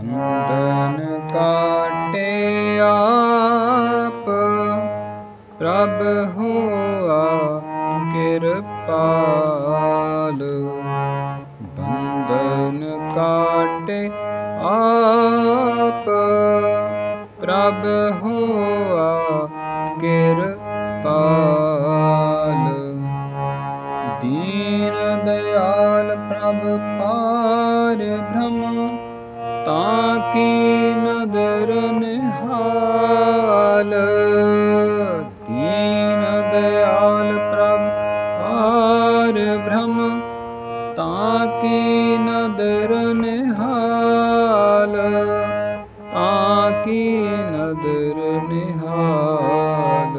ਬੰਧਨ ਕਾਟੇ ਆਪ, ਪ੍ਰਭ ਹੋਆ ਕਿਰਪਾਲ। ਬੰਧਨ ਕਾਟੇ ਆਪ, ਪ੍ਰਭ ਹੋਆ ਕਿਰਪਾਲ। ਦੀਨ ਦਇਆਲ ਪ੍ਰਭ ਪਾਰ ਬ੍ਰਹਮ ਤਾਂ ਕੀ ਨਦਰ ਨਿਹਾਲ, ਦੀਨ ਦਿਆਲ ਪ੍ਰਭ ਪਾਰ ਬ੍ਰਹਮ ਤਾਂ ਕੀ ਨਦਰ ਨਿਹਾਲ ਤਾਂ ਕੀ ਨਦਰ ਨਿਹਾਲ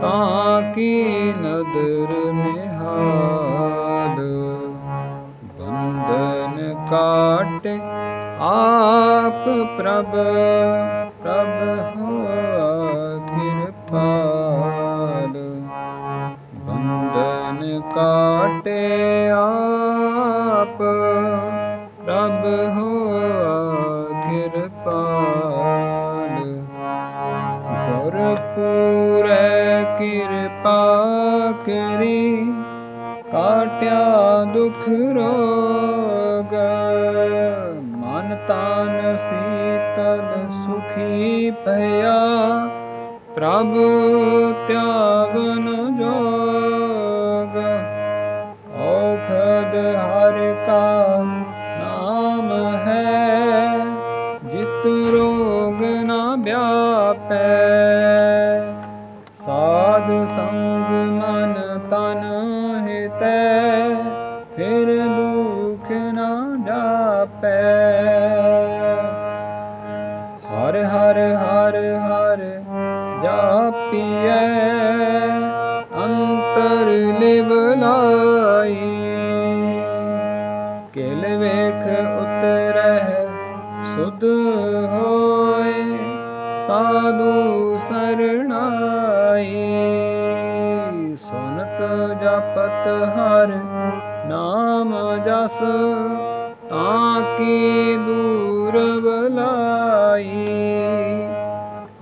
ਤਾਂ ਕੀ ਨਦਰ ਨਿਹਾਲ, ਬੰਧਨ ਕਾਟ ਆਪ ਪ੍ਰਭ ਪ੍ਰਭ ਹੋਆ ਕਿਰਪਾਲ। ਬੰਧਨ ਕਾਟੇ ਆਪ, ਪ੍ਰਭ ਹੋ ਕਿਰਪਾਲ। ਗੁਰਪੂਰੈ ਕਿਰਪਾ ਕਰੀ, ਕਾਟਿਆ ਦੁਖ ਰੋਗ। ਤਨ ਸੀਤਲ ਸੁਖੀ ਭਇਆ। ਪ੍ਰਭ ਤਿਆਗਨ ਜੋਗ। ਔਖਦ ਹਰ ਕਾ ਨਾਮ ਹੈ। ਜਿਤ ਰੋਗ ਨਾ ਵਿਆਪੈ। ਸਾਧ ਸੰਗ ਮਨ ਤਨ ਹਿਤੈ, ਫਿਰ ਦੁਖ ਨਾ ਜਾਪੈ। ਹਰ ਹਰ ਹਰ ਹਰ ਜਾਪੀਐ, ਅੰਤਰ ਲਿਵ ਲਾਈ ਕਿਲ ਵੇਖ ਉਤਰਹਿ ਸੁਧ ਹੋਏ ਸਾਧੂ ਸਰਣਾਈ ਸੁਨਤ ਜਪਤ ਹਰ ਨਾਮ ਜਸ ਤਾਂ ਕੀ ਦੂਰ ਬਲਾਈ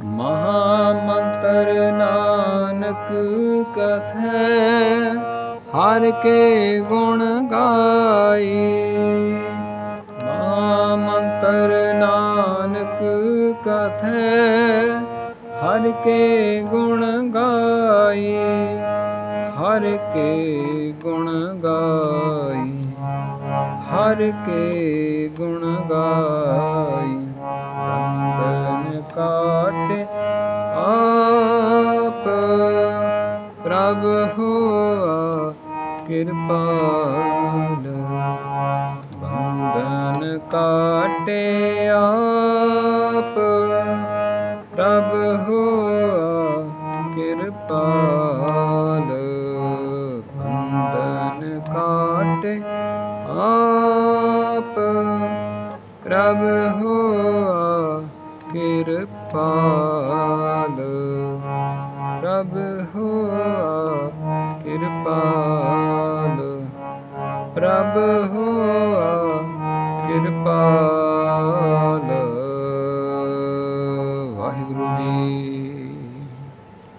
ਮਹਾ ਮੰਤਰ ਨਾਨਕ ਕਥੈ ਹਰ ਕੇ ਗੁਣ ਗਾਈ ਮਹਾ ਮੰਤਰ ਨਾਨਕ ਕਥੈ ਹਰ ਕੇ ਗੁਣ ਗਾਈ ਹਰ ਕੇ ਗੁਣ ਗਾਈ, ਹਰ ਕੇ ਗੁਣ ਗਾਈ ਬੰਧਨ ਕਾਟ ਆਪ ਪ੍ਰਭ ਹੋਆ, ਕਿਰਪਾਲ ਬੰਧਨ ਕਾਟੇ ਆਪ ਪ੍ਰਭ ਹੋਆ। ਪ੍ਰਭ ਹੋਆ ਕਿਰਪਾਲ ਪ੍ਰਭ ਹੋਆ ਕਿਰਪਾਲ ਪ੍ਰਭ ਹੋਆ ਕਿਰਪਾਲ